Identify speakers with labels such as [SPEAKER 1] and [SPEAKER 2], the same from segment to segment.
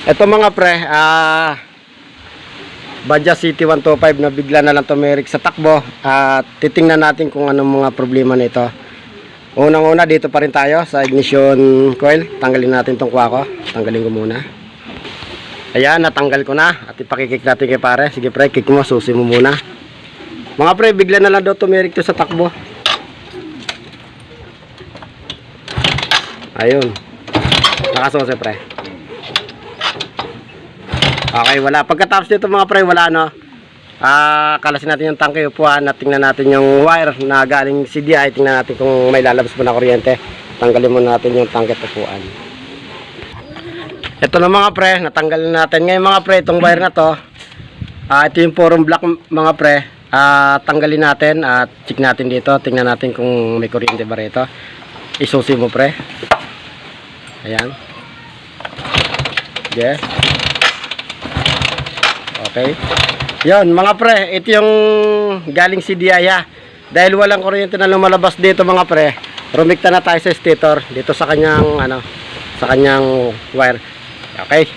[SPEAKER 1] Ito mga pre, ah Badja City 125 na bigla na lang tumirik sa takbo at titingnan natin kung anong mga problema nito. Unang-una dito pa rin tayo sa ignition coil. Tanggalin natin tong kwako. Tanggalin ko muna. Ayan, natanggal ko na at ipakikik natin kay pare. Sige pre, kick mo, susi mo muna. Mga pre, bigla na lang daw tumirik to sa takbo. Ayun. Nakasusi pre. Okay, wala. Pagkatapos nito mga pre, wala no. Ah, kalasin natin yung tangke upuan at tingnan natin yung wire na galing CDI. Tingnan natin kung may lalabas pa na kuryente. Tanggalin muna natin yung tangke upuan. Ito na mga pre, natanggal na natin. Ngayon mga pre, itong wire na to, ah, ito yung forum block mga pre. Ah, tanggalin natin at check natin dito. Tingnan natin kung may kuryente ba rito. Isusi mo pre. Ayan. Yeah. Okay. Yon mga pre, ito yung galing CDI ha. Dahil walang kuryente na lumalabas dito mga pre, rumikta na tayo sa stator dito sa kanyang ano, sa kanyang wire. Okay.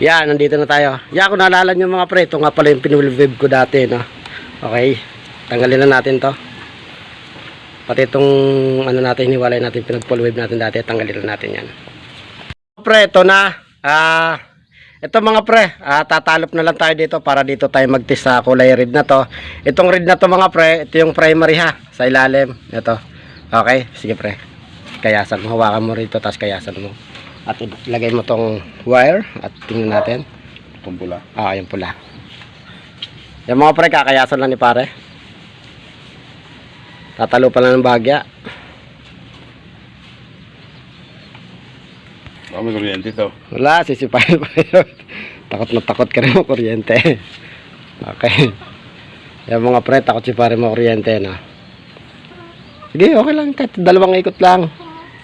[SPEAKER 1] Yan, nandito na tayo. Yan, kung naalala nyo mga pre, ito nga pala yung pinulwib ko dati, no? Okay. Tanggalin na natin to. Pati itong ano natin, hiniwalay natin, pinagpulwib natin dati, tanggalin na natin yan. Pre, ito na. Ah, ito mga pre, ah, tatalop na lang tayo dito para dito tayo mag-test sa kulay red na to. Itong red na to mga pre, ito yung primary ha, sa ilalim. Ito. Okay, sige pre. Kayasan mo, hawakan mo rito, tapos kayasan mo. At ilagay mo tong wire at tingnan natin.
[SPEAKER 2] Itong pula.
[SPEAKER 1] Ah, yung pula. Yung mga pre, kakayasan lang ni pare. Tatalo pa lang ng bagya.
[SPEAKER 2] Baka may kuryente to.
[SPEAKER 1] Wala, sisipahin pa yun. takot na takot ka rin mo kuryente. Okay. Yung mga pre, takot si pare mo kuryente, no? Sige, okay lang. Kahit dalawang ikot lang.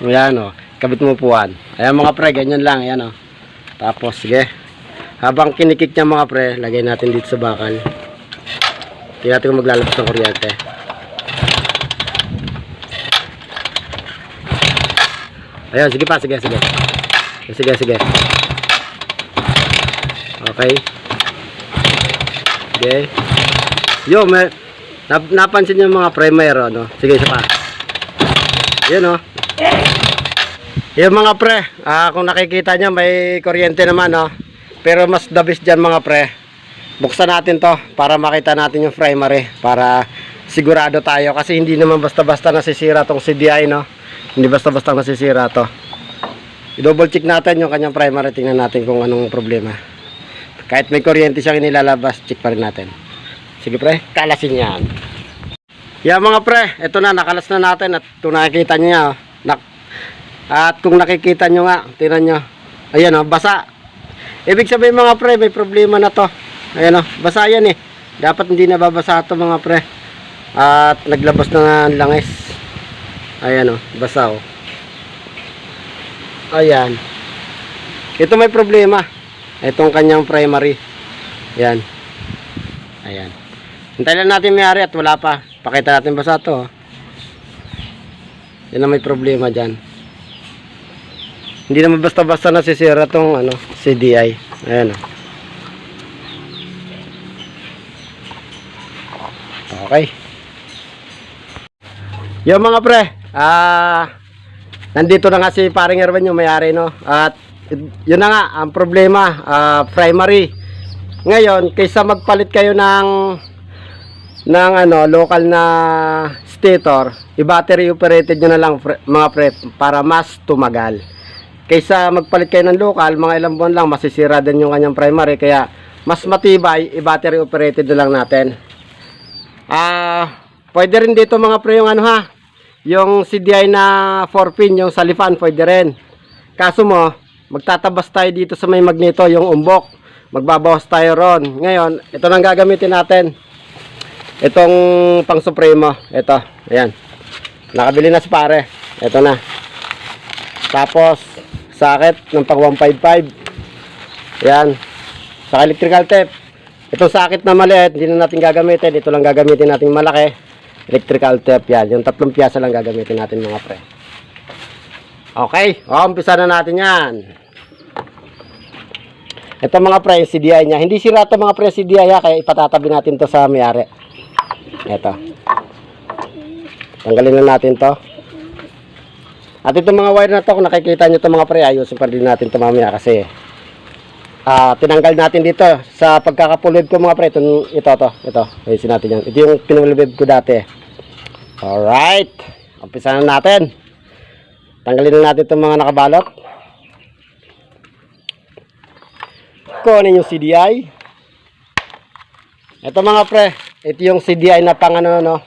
[SPEAKER 1] Ayan, o. Kabit mo puwan. Ayan mga pre, ganyan lang. Ayan, o. Tapos, sige. Habang kinikik niya mga pre, lagay natin dito sa bakal. Tingnan natin kung maglalabas ng kuryente. Ayan, sige pa, sige, sige. Sige, sige. Okay. Okay. Yo, may nap, napansin niyo mga primero, no? Sige, isa pa. Yan, no? Yung mga pre, ah, kung nakikita niyo may kuryente naman, no? Pero mas the best dyan mga pre. Buksan natin to para makita natin yung primary para sigurado tayo kasi hindi naman basta-basta nasisira tong CDI, no? Hindi basta-basta nasisira to. I-double check natin yung kanyang primary. Tingnan natin kung anong problema. Kahit may kuryente siyang inilalabas, check pa rin natin. Sige pre, kalasin yan. Yan mga pre, ito na, nakalas na natin at kung nakikita nyo, nak at kung nakikita nyo nga, tingnan nyo, ayan o, basa. Ibig sabihin mga pre, may problema na to. Ayan o, basa yan eh. Dapat hindi nababasa to mga pre. At naglabas na ng langis. Ayan o, basa o. Ayan. Ito may problema. Itong kanyang primary. Ayan. Ayan. Hintayin lang natin may-ari at wala pa. Pakita natin basa to. oh. Yan ang may problema dyan. Hindi naman basta-basta nasisira tong ano, CDI. Ayan oh. Okay. Yung mga pre, ah nandito na nga si paring Erwin yung may-ari no. At yun na nga ang problema, ah, primary. Ngayon, kaysa magpalit kayo ng ng ano, local na stator, i-battery operated nyo na lang pre- mga pre para mas tumagal. Kaysa magpalit kayo ng local, mga ilang buwan lang masisira din yung kanyang primary kaya mas matibay, i-battery operated na lang natin. Ah, pwede rin dito mga pre yung ano ha, yung CDI na 4 pin, yung salifan, pwede rin. Kaso mo, magtatabas tayo dito sa may magneto, yung umbok. Magbabawas tayo ron. Ngayon, ito nang gagamitin natin. Itong pang supremo. Ito, ayan. Nakabili na si pare. Ito na. Tapos, sakit ng pang 155. Ayan. Sa electrical tape. Itong sakit na maliit, hindi na natin gagamitin. Ito lang gagamitin natin malaki. Electrical tape yan. Yung tatlong piyasa lang gagamitin natin mga pre. Okay. O, umpisa na natin yan. Ito mga pre, yung CDI niya. Hindi sira ito mga pre, CDI ha, kaya ipatatabi natin to sa mayari. Ito. Tanggalin na natin to. At itong mga wire na to, kung nakikita nyo to mga pre, ayusin pa rin natin to mamaya kasi ah tinanggal natin dito sa pagkakapulid ko mga pre. Itong, ito to, ito. Ayusin natin yan. Ito yung pinulibid ko dati. Alright. Umpisa na natin. Tanggalin na natin itong mga nakabalot. Kunin yung CDI. Ito mga pre, ito yung CDI na pang ano no,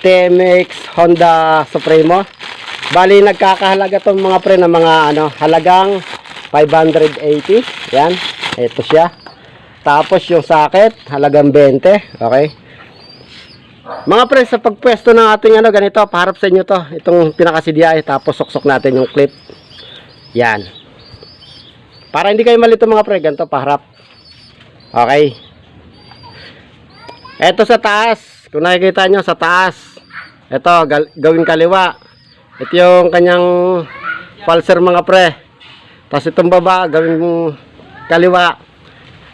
[SPEAKER 1] TMX Honda Supremo. Bali nagkakahalaga tong mga pre ng mga ano, halagang 580. Yan, ito siya. Tapos yung socket, halagang 20. Okay. Mga pre, sa pagpwesto ng ating ano, ganito, paharap sa inyo to. Itong pinaka-CDI, tapos suksok natin yung clip. Yan. Para hindi kayo malito mga pre, ganito, paharap. Okay. Ito sa taas. Kung nakikita nyo, sa taas. Ito, gawing kaliwa. Ito yung kanyang pulser mga pre. Tapos itong baba, gawing kaliwa.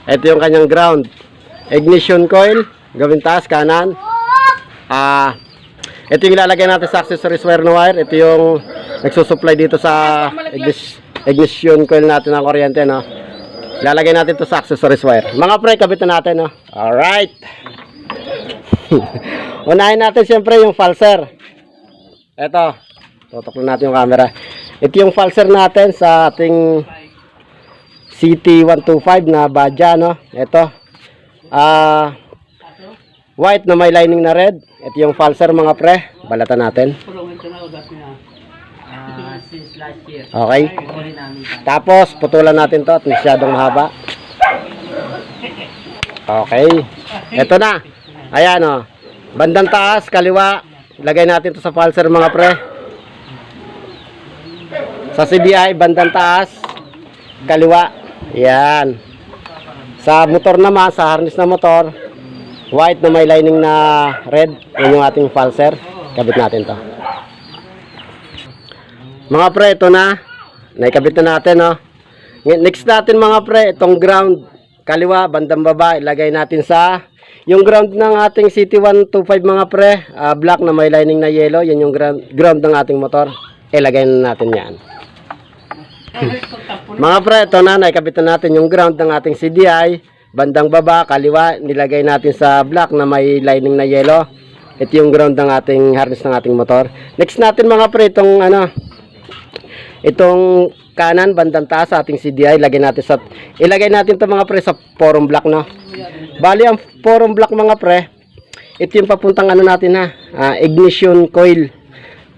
[SPEAKER 1] Ito yung kanyang ground. Ignition coil, gawing taas, kanan. Ah, ito yung ilalagay natin sa accessories wire na wire. Ito yung nagsusupply dito sa ignition coil natin ng kuryente, no? Ilalagay natin to sa accessories wire. Mga pre, kabit na natin, no? Alright. Unahin natin siyempre yung falser. Ito. Tutok na natin yung camera. Ito yung falser natin sa ating CT125 na badya, no? Ito. Ah, white na may lining na red. Ito yung falser mga pre. Balatan natin. Okay. Tapos, putulan natin to at masyadong mahaba. Okay. Ito na. Ayan o. Bandang taas, kaliwa. Lagay natin to sa pulser mga pre. Sa CBI, bandang taas, kaliwa. Yan. Sa motor naman, sa harness na motor, white na may lining na red. Yan yung ating pulser. Kabit natin to. Mga pre, ito na. Naikabit na natin, no? Ng- Next natin mga pre, itong ground. Kaliwa, bandang baba, ilagay natin sa yung ground ng ating CT125 mga pre, ah, black na may lining na yellow, yan yung ground, ground ng ating motor. Ilagay na natin yan. Mga pre, ito na, naikabit na natin yung ground ng ating CDI. Bandang baba, kaliwa, nilagay natin sa black na may lining na yellow. Ito yung ground ng ating harness ng ating motor. Next natin mga pre, itong ano, itong kanan bandang taas sa ating CDI lagay natin sa ilagay natin to mga pre sa forum block no bali ang forum block mga pre ito yung papuntang ano natin na ah, ignition coil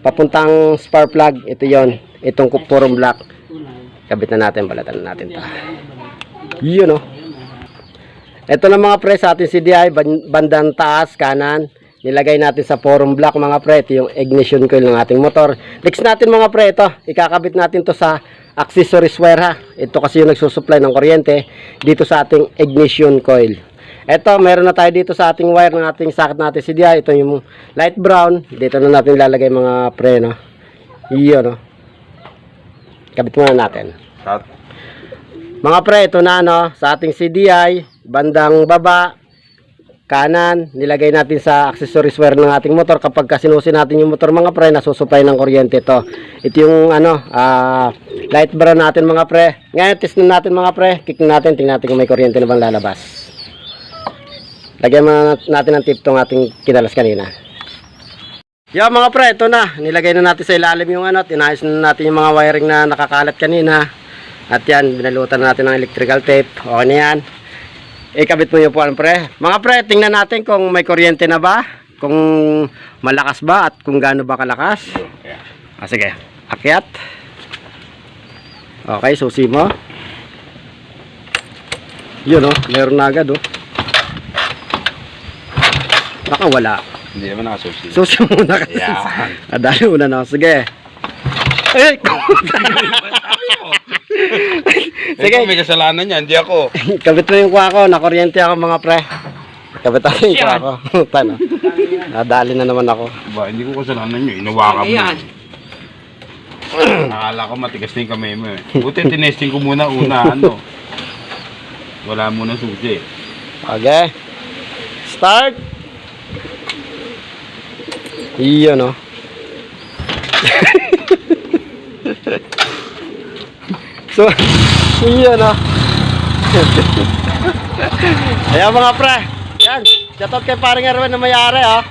[SPEAKER 1] papuntang spark plug ito yon itong forum block kabit na natin balatan na natin to. Yun no ito na mga pre sa ating CDI ban- bandang taas kanan. Nilagay natin sa forum block mga pre. Ito yung ignition coil ng ating motor. Next natin mga pre ito. Ikakabit natin to sa accessories wire ha. Ito kasi yung nagsusupply ng kuryente dito sa ating ignition coil. Ito meron na tayo dito sa ating wire ng ating socket natin CDI ito yung light brown. Dito na natin ilalagay mga pre no. Yun no kabit muna natin
[SPEAKER 2] Cut.
[SPEAKER 1] mga pre, ito na no, sa ating CDI, bandang baba, kanan, nilagay natin sa accessories wire ng ating motor. Kapag kasinusin natin yung motor mga pre, nasusupply ng kuryente ito. Ito yung ano, ah, light brown natin mga pre. Ngayon, test na natin mga pre. Kick na natin, tingnan natin kung may kuryente na bang lalabas. Lagyan natin ng tip tong ating kinalas kanina. Yo mga pre, ito na. Nilagay na natin sa ilalim yung ano, tinayos na natin yung mga wiring na nakakalat kanina. At yan, binalutan na natin ng electrical tape. Okay na yan. Ikabit mo yung puan pre. Mga pre, tingnan natin kung may kuryente na ba. Kung malakas ba at kung gaano ba kalakas. Ah, sige, akyat. Okay, susi mo. Yun oh, meron na agad oh. Baka wala.
[SPEAKER 2] Hindi naman nakasusi.
[SPEAKER 1] Susi muna kasi.
[SPEAKER 2] Yan.
[SPEAKER 1] Adali muna na. Sige. Ay!
[SPEAKER 2] Sige. may kasalanan yan, hindi ako.
[SPEAKER 1] Kabit mo yung kuha ko. Nakuryente ako mga pre. Kabit ako yung kuha ko. Tano. Nadali na naman ako.
[SPEAKER 2] Ba, hindi ko kasalanan yun. Inawakan mo.
[SPEAKER 3] Ayan.
[SPEAKER 2] Nakala ko matigas na yung kamay mo eh. Buti tinesting ko muna una, ano. Wala mo na susi.
[SPEAKER 1] Okay. Start. Iyon, no? So, iyon, no? Ayan mga pre. Yan. Shoutout kay parang Erwin na mayari, ha?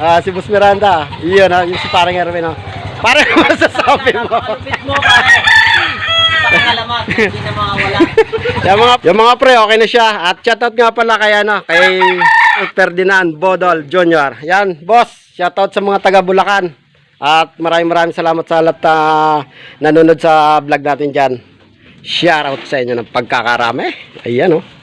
[SPEAKER 1] Ah, si Bus Miranda. Iyon, ha? Yung si parang Erwin, ha? Parang masasabi mo.
[SPEAKER 3] Mo, pare. Pakalamat, hindi na mawala.
[SPEAKER 1] yung mga yung mga pre okay na siya at shoutout nga pala kay ano kay Ferdinand Bodol Jr. Yan boss shoutout sa mga taga Bulacan at maraming maraming salamat sa lahat na nanonood sa vlog natin diyan. Shout out sa inyo ng pagkakarami. Ayan oh.